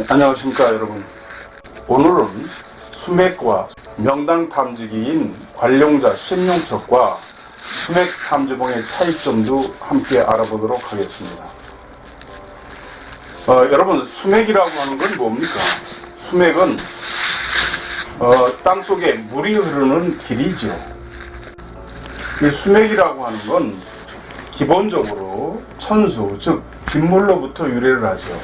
네, 안녕하십니까 여러분. 오늘은 수맥과 명당 탐지기인 관룡자 신용척과 수맥 탐지봉의 차이점도 함께 알아보도록 하겠습니다. 어, 여러분 수맥이라고 하는 건 뭡니까? 수맥은 어, 땅 속에 물이 흐르는 길이죠. 이 수맥이라고 하는 건 기본적으로 천수, 즉 빗물로부터 유래를 하죠.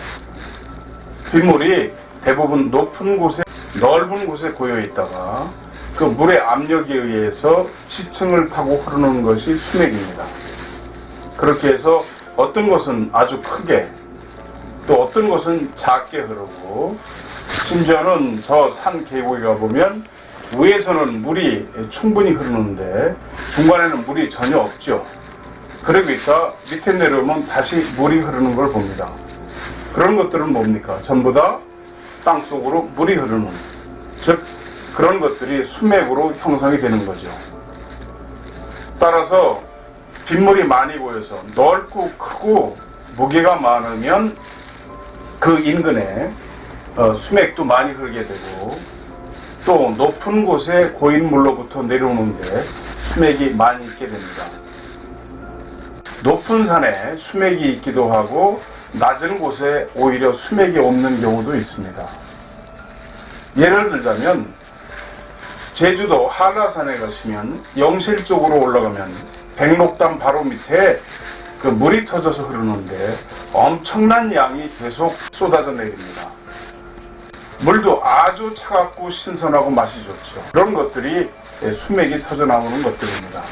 빗물이 대부분 높은 곳에 넓은 곳에 고여 있다가 그 물의 압력에 의해서 지층을 타고 흐르는 것이 수맥입니다. 그렇게 해서 어떤 것은 아주 크게 또 어떤 것은 작게 흐르고 심지어는 저 산 계곡에 가보면 위에서는 물이 충분히 흐르는데 중간에는 물이 전혀 없죠. 있다 밑에 내려오면 다시 물이 흐르는 걸 봅니다. 그런 것들은 뭡니까? 전부 다 땅 속으로 물이 흐르는, 즉, 그런 것들이 수맥으로 형성이 되는 거죠. 따라서 빗물이 많이 보여서 넓고 크고 무게가 많으면 그 인근에 어, 수맥도 많이 흐르게 되고 또 높은 곳에 고인 물로부터 내려오는데 수맥이 많이 있게 됩니다. 높은 산에 수맥이 있기도 하고 낮은 곳에 오히려 수맥이 없는 경우도 있습니다. 예를 들자면 제주도 한라산에 가시면 영실 쪽으로 올라가면 백록담 바로 밑에 그 물이 터져서 흐르는데 엄청난 양이 계속 쏟아져 내립니다. 물도 아주 차갑고 신선하고 맛이 좋죠. 그런 것들이 수맥이 터져 나오는 것들입니다.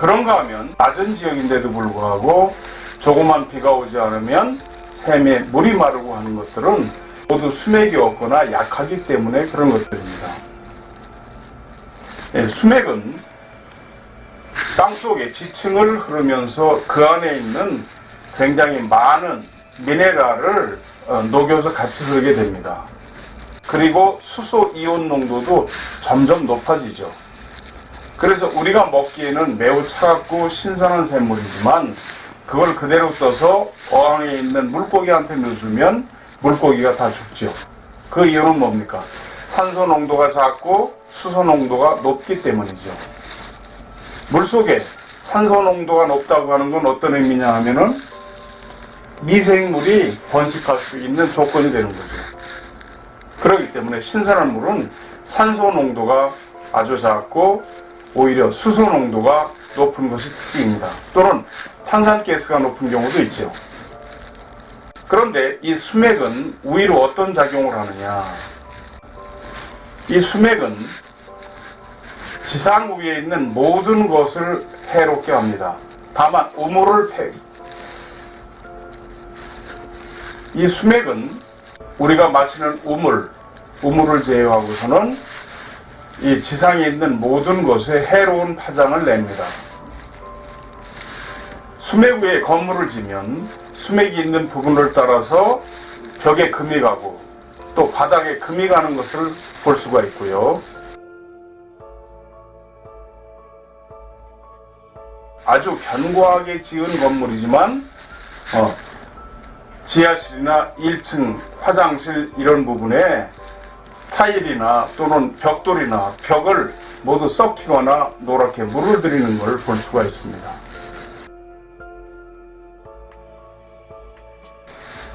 그런가 하면 낮은 지역인데도 불구하고 조그만 비가 오지 않으면 샘에 물이 마르고 하는 것들은 모두 수맥이 없거나 약하기 때문에 그런 것들입니다. 예, 수맥은 땅 속에 지층을 흐르면서 그 안에 있는 굉장히 많은 미네랄을 어, 녹여서 같이 흐르게 됩니다. 그리고 수소 이온 농도도 점점 높아지죠. 그래서 우리가 먹기에는 매우 차갑고 신선한 샘물이지만 그걸 그대로 떠서 어항에 있는 물고기한테 넣어주면 물고기가 다 죽죠. 그 이유는 뭡니까? 산소 농도가 작고 수소 농도가 높기 때문이죠. 물 속에 산소 농도가 높다고 하는 건 어떤 의미냐 하면은 미생물이 번식할 수 있는 조건이 되는 거죠. 그렇기 때문에 신선한 물은 산소 농도가 아주 작고 오히려 수소 농도가 높은 것이 특징입니다. 또는 탄산가스가 높은 경우도 있죠. 그런데 이 수맥은 우위로 어떤 작용을 하느냐? 이 수맥은 지상 위에 있는 모든 것을 해롭게 합니다. 다만 우물을 패. 이 수맥은 우리가 마시는 우물, 우물을 제외하고서는 이 지상에 있는 모든 것에 해로운 파장을 냅니다. 수맥 위에 건물을 지면 수맥이 있는 부분을 따라서 벽에 금이 가고 또 바닥에 금이 가는 것을 볼 수가 있고요. 아주 견고하게 지은 건물이지만 어, 지하실이나 1층 화장실 이런 부분에 타일이나 또는 벽돌이나 벽을 모두 썩히거나 노랗게 물을 들이는 걸볼 수가 있습니다.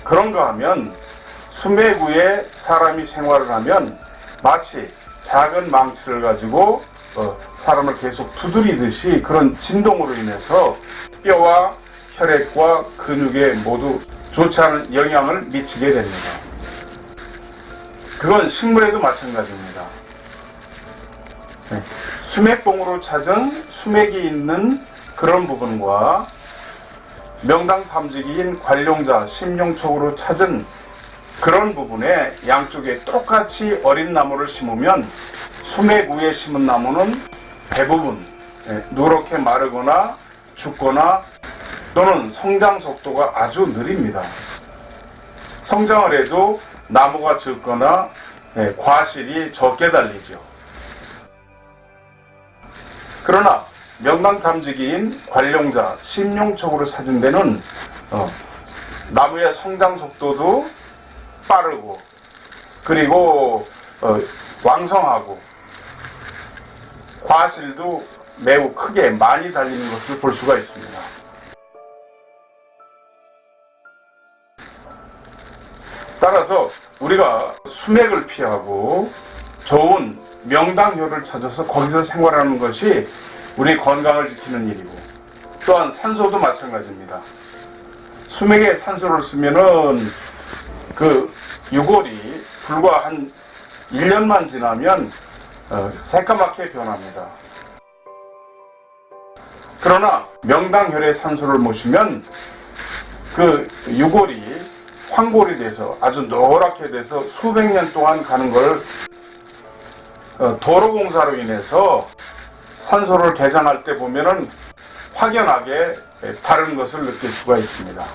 그런가 하면 수맥 위에 사람이 생활을 하면 마치 작은 망치를 가지고 어, 사람을 계속 두드리듯이 그런 진동으로 인해서 뼈와 혈액과 근육에 모두 좋지 않은 영향을 미치게 됩니다. 그건 식물에도 마찬가지입니다. 네. 수맥봉으로 찾은 수맥이 있는 그런 부분과 명당 탐지기인 관룡자 심룡촉으로 찾은 그런 부분에 양쪽에 똑같이 어린 나무를 심으면 수맥 위에 심은 나무는 대부분 예, 누렇게 마르거나 죽거나 또는 성장 속도가 아주 느립니다. 성장을 해도 나무가 적거나 예, 과실이 적게 달리죠. 그러나 명당 탐지기인 관룡자 심룡촉으로 찾은 데는 어, 나무의 성장 속도도 빠르고 그리고 어, 왕성하고 과실도 매우 크게 많이 달리는 것을 볼 수가 있습니다. 따라서 우리가 수맥을 피하고 좋은 명당효를 찾아서 거기서 생활하는 것이 우리 건강을 지키는 일이고 또한 산소도 마찬가지입니다. 수맥에 산소를 쓰면은 그 유골이 불과 한 1년만 지나면 어, 새까맣게 변합니다. 그러나 명당혈에 산소를 모시면 그 유골이 황골이 돼서 아주 노랗게 돼서 수백 년 동안 가는 걸 어, 도로 공사로 인해서 산소를 개장할 때 보면은 확연하게 다른 것을 느낄 수가 있습니다.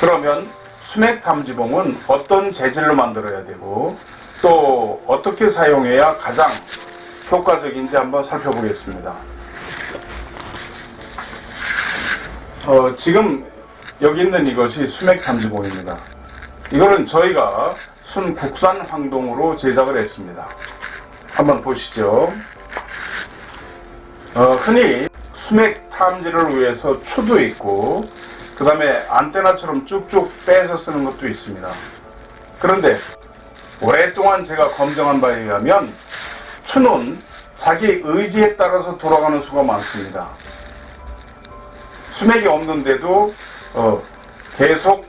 그러면 수맥 탐지봉은 어떤 재질로 만들어야 되고 또 어떻게 사용해야 가장 효과적인지 한번 살펴보겠습니다. 어, 지금 여기 있는 이것이 수맥 탐지봉입니다. 이거는 저희가 순 국산 황동으로 제작을 했습니다. 한번 보시죠. 어, 흔히 수맥 탐지를 위해서 추도 있고 그 다음에 안테나처럼 쭉쭉 빼서 쓰는 것도 있습니다. 그런데 오랫동안 제가 검증한 바에 의하면 추는 자기 의지에 따라서 돌아가는 수가 많습니다. 수맥이 없는데도 어, 계속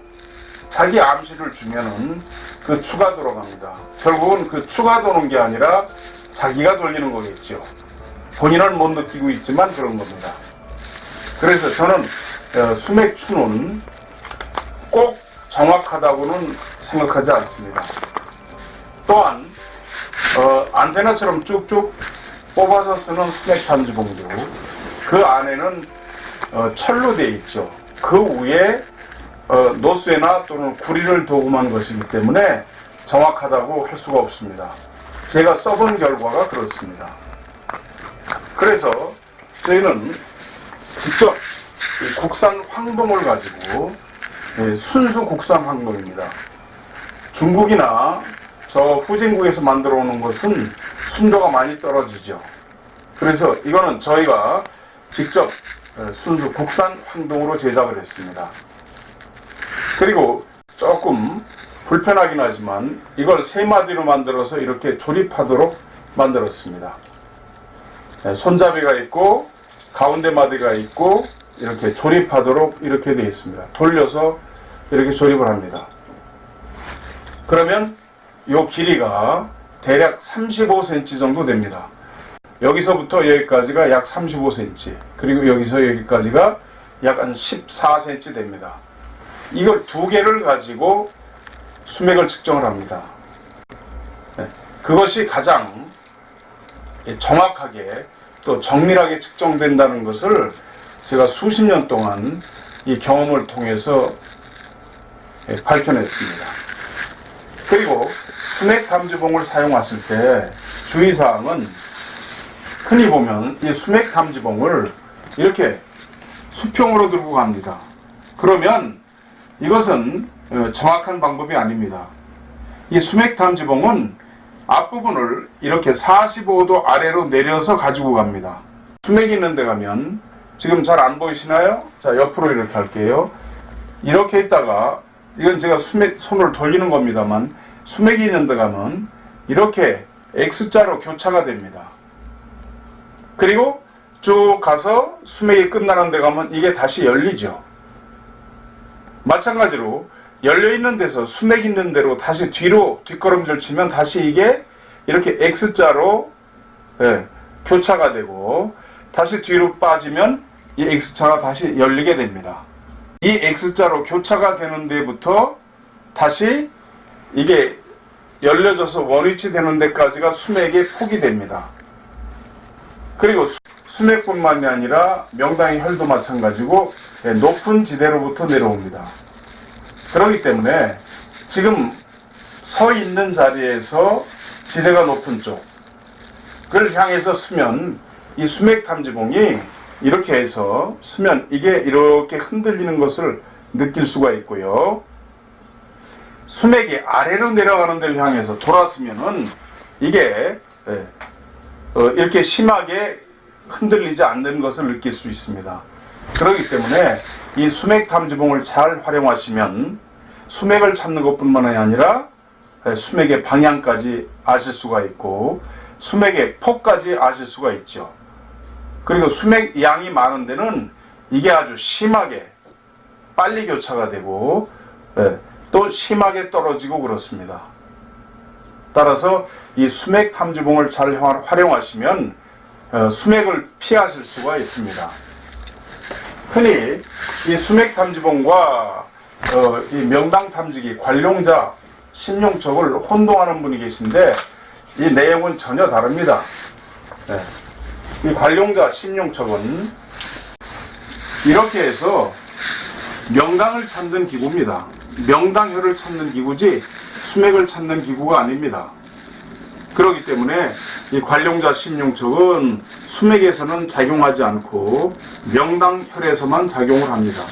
자기 암시를 주면은 그 추가 돌아갑니다. 결국은 그 추가 도는 게 아니라 자기가 돌리는 거겠죠. 본인은 못 느끼고 있지만 그런 겁니다. 그래서 저는 어, 수맥 추는 꼭 정확하다고는 생각하지 않습니다. 또한 어, 안테나처럼 쭉쭉 뽑아서 쓰는 수맥 탐지봉도 그 안에는 어, 철로 되어 있죠. 그 위에 어, 노쇠나 또는 구리를 도금한 것이기 때문에 정확하다고 할 수가 없습니다. 제가 써본 결과가 그렇습니다. 그래서 저희는 직접 이 국산 황동을 가지고 예, 순수 국산 황동입니다. 중국이나 저 후진국에서 만들어 오는 것은 순도가 많이 떨어지죠. 그래서 이거는 저희가 직접 어, 순수 국산 황동으로 제작을 했습니다. 그리고 조금 불편하긴 하지만 이걸 세 마디로 만들어서 이렇게 조립하도록 만들었습니다. 네, 손잡이가 있고 가운데 마디가 있고 이렇게 조립하도록 이렇게 되어 있습니다. 돌려서 이렇게 조립을 합니다. 그러면 이 길이가 대략 35cm 정도 됩니다. 여기서부터 여기까지가 약 35cm 그리고 여기서 여기까지가 약 한 14cm 됩니다. 이걸 두 개를 가지고 수맥을 측정을 합니다. 네, 그것이 가장 정확하게 또 정밀하게 측정된다는 것을 제가 수십 년 동안 이 경험을 통해서 예, 밝혀냈습니다. 그리고 수맥 감지봉을 사용하실 때 주의사항은 흔히 보면 이 수맥 감지봉을 이렇게 수평으로 들고 갑니다. 그러면 이것은 어, 정확한 방법이 아닙니다. 이 수맥 탐지봉은 앞부분을 이렇게 45도 아래로 내려서 가지고 갑니다. 수맥이 있는 데 가면 지금 잘 안 보이시나요? 자, 옆으로 이렇게 할게요. 이렇게 있다가 이건 제가 수맥 손을 돌리는 겁니다만 수맥이 있는 데 가면 이렇게 X자로 교차가 됩니다. 그리고 쭉 가서 수맥이 끝나는 데 가면 이게 다시 열리죠. 마찬가지로 열려 있는 데서 수맥 있는 대로 다시 뒤로 뒷걸음질 치면 다시 이게 이렇게 X자로 예, 교차가 되고 다시 뒤로 빠지면 이 X자가 다시 열리게 됩니다. 이 X자로 교차가 되는 데부터 다시 이게 열려져서 원위치 되는 데까지가 수맥의 폭이 됩니다. 그리고 수- 수맥뿐만이 아니라 명당의 혈도 마찬가지고 예, 높은 지대로부터 내려옵니다. 그렇기 때문에 지금 서 있는 자리에서 지대가 높은 쪽을 향해서 쓰면 이 수맥 탐지봉이 이렇게 해서 쓰면 이게 이렇게 흔들리는 것을 느낄 수가 있고요. 수맥이 아래로 내려가는 데를 향해서 돌았으면은 이게 예, 어, 이렇게 심하게 흔들리지 않는 것을 느낄 수 있습니다. 그렇기 때문에 이 수맥 탐지봉을 잘 활용하시면 수맥을 찾는 것뿐만 아니라 예, 수맥의 방향까지 아실 수가 있고 수맥의 폭까지 아실 수가 있죠. 그리고 수맥 양이 많은 데는 이게 아주 심하게 빨리 교차가 되고 예, 또 심하게 떨어지고 그렇습니다. 따라서 이 수맥 탐지봉을 잘 활- 활용하시면 어, 수맥을 피하실 수가 있습니다. 흔히 이 수맥 탐지봉과 어, 이 명당 탐지기 관룡자 신용척을 혼동하는 분이 계신데 이 내용은 전혀 다릅니다. 네. 이 관룡자 신용척은 이렇게 해서 명당을 찾는 기구입니다. 명당혈을 찾는 기구지 수맥을 찾는 기구가 아닙니다. 그렇기 때문에 이 관룡자 신용척은 수맥에서는 작용하지 않고 명당혈에서만 작용을 합니다.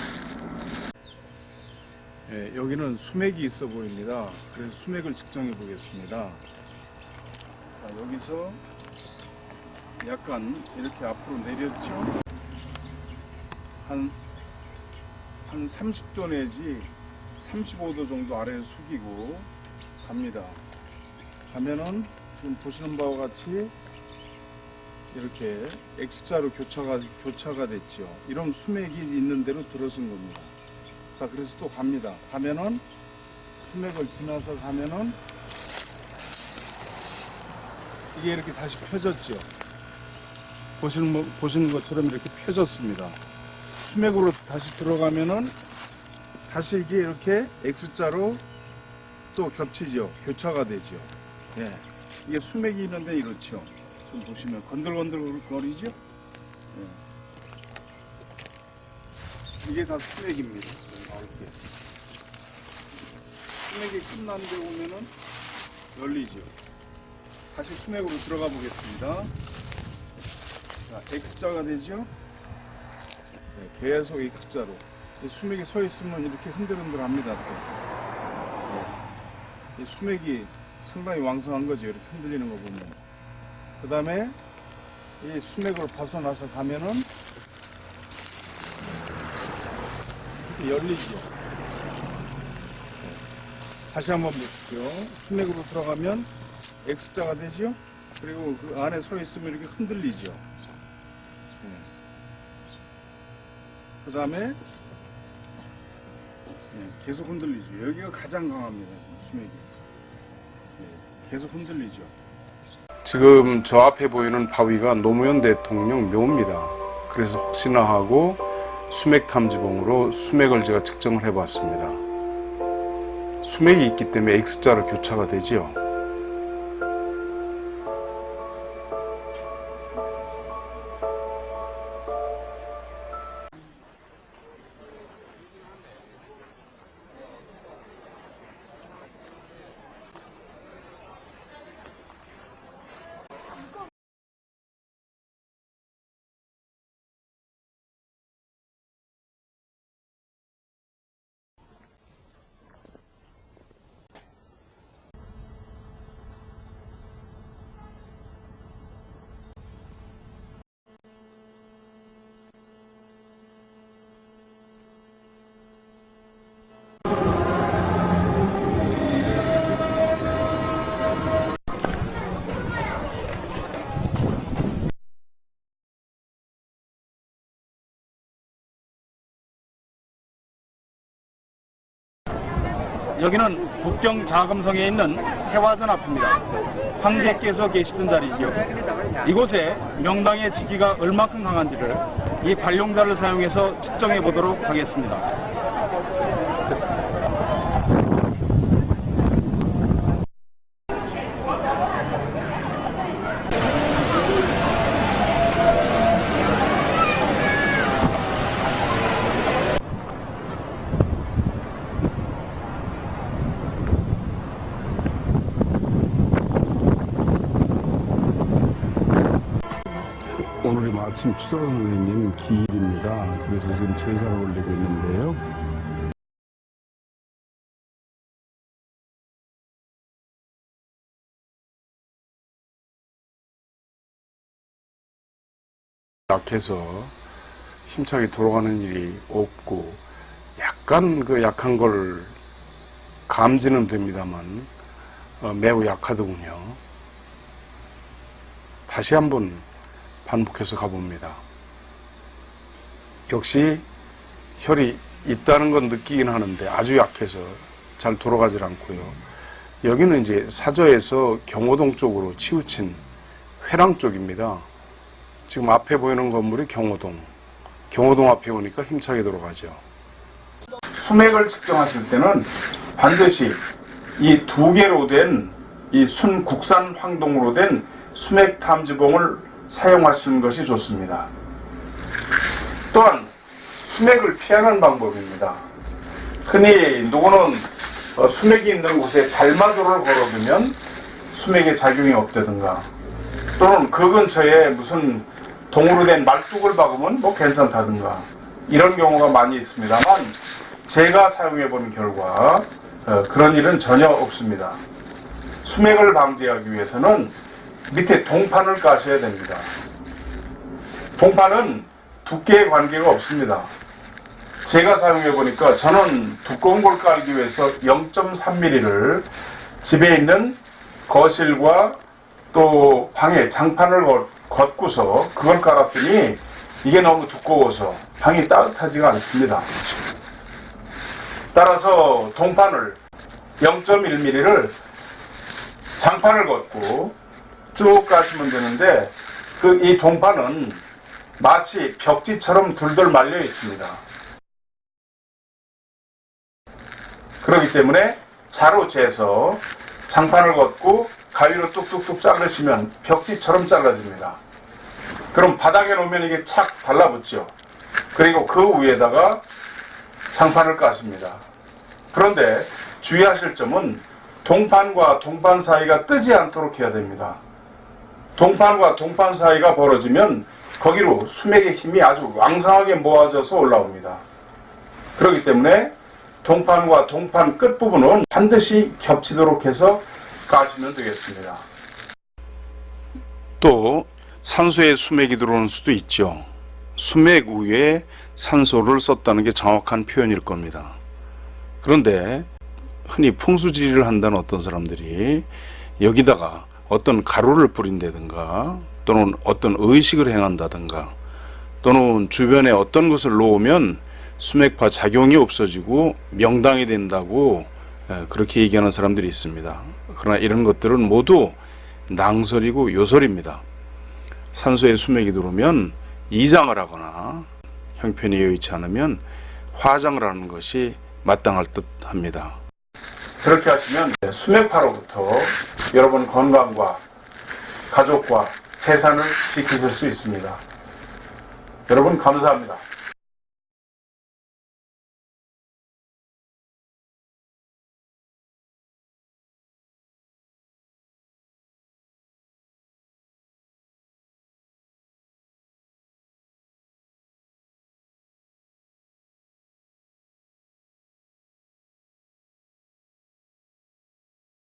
예, 여기는 수맥이 있어 보입니다. 그래서 수맥을 측정해 보겠습니다. 자, 여기서 약간 이렇게 앞으로 내렸죠. 한, 한 30도 내지 35도 정도 아래를 숙이고 갑니다. 가면은 지금 보시는 바와 같이 이렇게 X자로 교차가, 교차가 됐죠. 이런 수맥이 있는 대로 들어선 겁니다. 자, 그래서 또 갑니다. 가면은 수맥을 지나서 가면은 이게 이렇게 다시 펴졌죠. 보시는 거- 보시는 것처럼 이렇게 펴졌습니다. 수맥으로 다시 들어가면은 다시 이게 이렇게 X자로 또 겹치죠. 교차가 되죠. 예. 이게 수맥이 있는데 이렇죠. 좀 보시면 건들건들 거리죠. 예. 이게 다 수맥입니다. 나올 때. 수맥이 끝난 데 오면은 열리죠. 다시 수맥으로 들어가 보겠습니다. 자, X자가 되죠. 네, 계속 X자로. 이 수맥이 서 있으면 이렇게 흔들흔들 합니다. 또. 네. 이 수맥이 상당히 왕성한 거죠. 이렇게 흔들리는 거 보면. 그 다음에 이 수맥을 벗어나서 가면은 이렇게 열리죠. 네. 다시 한번 보십시오. 수맥으로 들어가면 X자가 되죠. 그리고 그 안에 서 있으면 이렇게 흔들리죠. 그 다음에 계속 흔들리죠. 여기가 가장 강합니다. 수맥이. 네, 계속 흔들리죠. 지금 저 앞에 보이는 바위가 노무현 대통령 묘입니다. 그래서 혹시나 하고 수맥 탐지봉으로 수맥을 제가 측정을 해봤습니다. 수맥이 있기 때문에 X자로 교차가 되지요. 여기는 북경 자금성에 있는 해화선 앞입니다. 황제께서 계시던 자리죠. 이곳에 명당의 지기가 얼마큼 강한지를 이 관룡자를 사용해서 측정해 보도록 하겠습니다. 마침 추석 선생님 기일입니다. 그래서 지금 제사를 올리고 있는데요. 약해서 힘차게 돌아가는 일이 없고 약간 그 약한 걸 감지는 됩니다만 어, 매우 약하더군요. 다시 한번 반복해서 가봅니다. 역시 혈이 있다는 건 느끼긴 하는데 아주 약해서 잘 돌아가질 않고요. 여기는 이제 사저에서 경호동 쪽으로 치우친 회랑 쪽입니다. 지금 앞에 보이는 건물이 경호동. 경호동 앞에 오니까 힘차게 돌아가죠. 수맥을 측정하실 때는 반드시 이 두 개로 된 이 순국산 황동으로 된 수맥 탐지봉을 사용하시는 것이 좋습니다. 또한 수맥을 피하는 방법입니다. 흔히 누구는 어, 수맥이 있는 곳에 달마도를 걸어두면 수맥에 작용이 없다든가 또는 그 근처에 무슨 동으로 된 말뚝을 박으면 뭐 괜찮다든가 이런 경우가 많이 있습니다만 제가 사용해 본 결과 어, 그런 일은 전혀 없습니다. 수맥을 방지하기 위해서는 밑에 동판을 까셔야 됩니다. 동판은 두께에 관계가 없습니다. 제가 사용해 보니까 저는 두꺼운 걸 깔기 위해서 0.3mm를 집에 있는 거실과 또 방에 장판을 걷- 걷고서 그걸 깔았더니 이게 너무 두꺼워서 방이 따뜻하지가 않습니다. 따라서 동판을 0.1mm를 장판을 걷고 쭉 가시면 되는데 그 이 동판은 마치 벽지처럼 둘둘 말려 있습니다. 그렇기 때문에 자로 재서 장판을 걷고 가위로 뚝뚝뚝 자르시면 벽지처럼 잘라집니다. 그럼 바닥에 놓으면 이게 착 달라붙죠. 그리고 그 위에다가 장판을 까십니다. 그런데 주의하실 점은 동판과 동판 사이가 뜨지 않도록 해야 됩니다. 동판과 동판 사이가 벌어지면 거기로 수맥의 힘이 아주 왕성하게 모아져서 올라옵니다. 그렇기 때문에 동판과 동판 끝부분은 반드시 겹치도록 해서 까시면 되겠습니다. 또 산소에 수맥이 들어오는 수도 있죠. 수맥 위에 산소를 썼다는 게 정확한 표현일 겁니다. 그런데 흔히 풍수지리를 한다는 어떤 사람들이 여기다가 어떤 가루를 뿌린다든가 또는 어떤 의식을 행한다든가 또는 주변에 어떤 것을 놓으면 수맥파 작용이 없어지고 명당이 된다고 에, 그렇게 얘기하는 사람들이 있습니다. 그러나 이런 것들은 모두 낭설이고 요설입니다. 산소에 수맥이 들어오면 이장을 하거나 형편이 여의치 않으면 화장을 하는 것이 마땅할 듯 합니다. 그렇게 하시면 수맥파로부터 여러분 건강과 가족과 재산을 지키실 수 있습니다. 여러분 감사합니다.